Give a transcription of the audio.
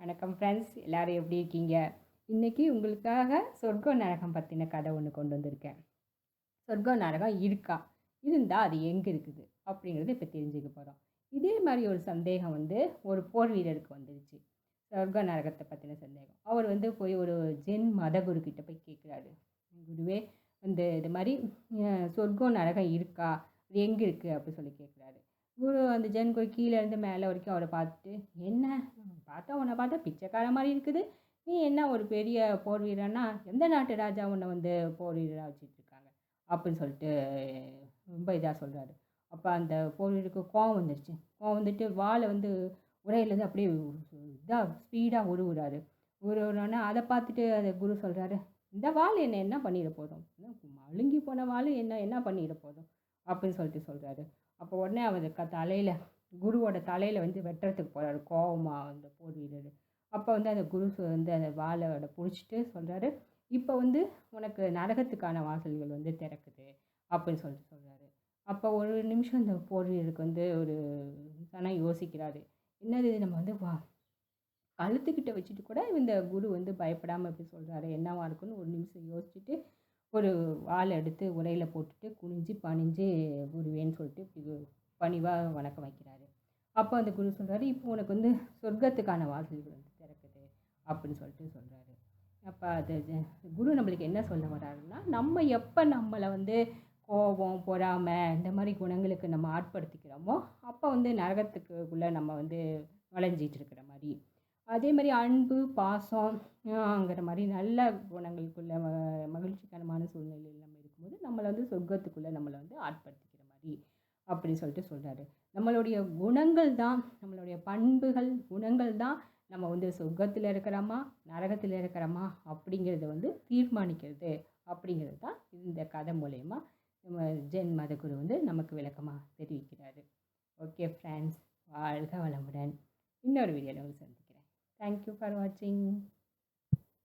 வணக்கம் ஃப்ரெண்ட்ஸ் எல்லோரும் எப்படி இருக்கீங்க? இன்றைக்கி உங்களுக்காக சொர்க்கம் நரகம் பற்றின கதை ஒன்று கொண்டு வந்திருக்கேன். சொர்க்கம் நரகம் இருக்கா? இருந்தால் அது எங்கே இருக்குது? அப்படிங்கிறத இப்போ தெரிஞ்சுக்க போகிறோம் இதே மாதிரி ஒரு சந்தேகம் வந்து ஒரு போர் வீரருக்கு வந்துருச்சு. சொர்க்க நரகத்தை பற்றின சந்தேகம். அவர் வந்து போய் ஒரு ஜென் மதகுருக்கிட்ட போய் கேட்குறாரு குருவே வந்து இது மாதிரி சொர்க்கம் நரகம் இருக்கா? அது எங்கே இருக்குது அப்படி சொல்லி கேட்குறாரு குரு அந்த ஜென் குரு கீழே இருந்து மேலே வரைக்கும் அவரை பார்த்துட்டு என்ன? பார்த்தா உன்னை பார்த்தா பிச்சைக்கார மாதிரி இருக்குது. நீ என்ன ஒரு பெரிய போர் வீரன்னா எந்த நாட்டு ராஜா உன்னை வந்து போர் வீரராக வச்சுட்ருக்காங்க அப்படின்னு சொல்லிட்டு ரொம்ப இதாக சொல்கிறாரு அப்போ அந்த போர் வீரருக்கு கோவம் வந்துடுச்சு கோவம் வந்துட்டு வாளை வந்து உரையிலேருந்து அப்படியே இதாக ஸ்பீடாக உருவுறாரு. உருவுறோன்னா அதை பார்த்துட்டு அந்த குரு சொல்கிறாரு இந்த வாள் என்ன என்ன பண்ணிட போதும்? மழுங்கி போன வாள் என்ன என்ன பண்ணிட போதும்? அப்படின்னு சொல்லிட்டு சொல்கிறாரு அப்போ உடனே அவர் க தலையில் குருவோட தலையில் வந்து வெட்டுறதுக்கு போகிறாரு கோவமாக அந்த போர் வீரர். அப்போ வந்து அந்த குரு வந்து அந்த வாளோட பிடிச்சிட்டு சொல்கிறாரு இப்போ வந்து உனக்கு நரகத்துக்கான வாசல்கள் வந்து திறக்குது அப்படின்னு சொல்லிட்டு சொல்கிறாரு அப்போ ஒரு நிமிஷம் அந்த போர் வீரருக்கு வந்து ஒரு தனம் யோசிக்கிறாரு. என்னது இது? நம்ம வந்து வா கழுத்துக்கிட்ட வச்சுட்டு கூட இந்த குரு வந்து பயப்படாமல் இப்படி சொல்கிறாரு என்னவா இருக்குன்னு ஒரு நிமிஷம் யோசிச்சுட்டு ஒரு வாழை எடுத்து உரையில் போட்டுட்டு குனிஞ்சு பணிஞ்சு குருவேன்னு சொல்லிட்டு இப்படி பணிவாக வணக்கம் வைக்கிறாரு. அப்போ அந்த குரு சொல்கிறாரு இப்போ உனக்கு வந்து சொர்க்கத்துக்கான வாசல்கள் வந்து திறக்குது அப்படின்னு சொல்லிட்டு சொல்கிறாரு அப்போ அது குரு நம்மளுக்கு என்ன சொல்ல வர்றாருன்னா நம்ம எப்போ நம்மளை வந்து கோபம் பொறாமை இந்த மாதிரி குணங்களுக்கு நம்ம ஆட்படுத்திக்கிறோமோ அப்போ வந்து நரகத்துக்குள்ளே நம்ம வந்து வளைஞ்சிட்டு இருக்கிற மாதிரி. அதே மாதிரி அன்பு பாசம்ங்கிற மாதிரி நல்ல குணங்களுக்குள்ள மகிழ்ச்சிகரமான சூழ்நிலையில் நம்ம இருக்கும்போது நம்மளை வந்து சொர்க்கத்துக்குள்ளே நம்மளை வந்து ஆட்படுத்திக்கிற மாதிரி. அப்படி சொல்லிட்டு சொல்கிறாரு நம்மளுடைய குணங்கள் தான் நம்மளுடைய பண்புகள் குணங்கள் தான் நம்ம வந்து சொர்க்கத்தில் இருக்கிறோமா நரகத்தில் இருக்கிறோமா அப்படிங்கிறத வந்து தீர்மானிக்கிறது அப்படிங்கிறது தான் இந்த கதை மூலயமா நம்ம ஜென் மதகுரு வந்து நமக்கு விளக்கமாக தெரிவிக்கிறாரு. ஓகே ஃப்ரெண்ட்ஸ் வாழ்க வளமுடன். இன்னொரு வீடியோவில் வந்து சந்திக்கிறேன். தேங்க்யூ ஃபார் வாட்சிங்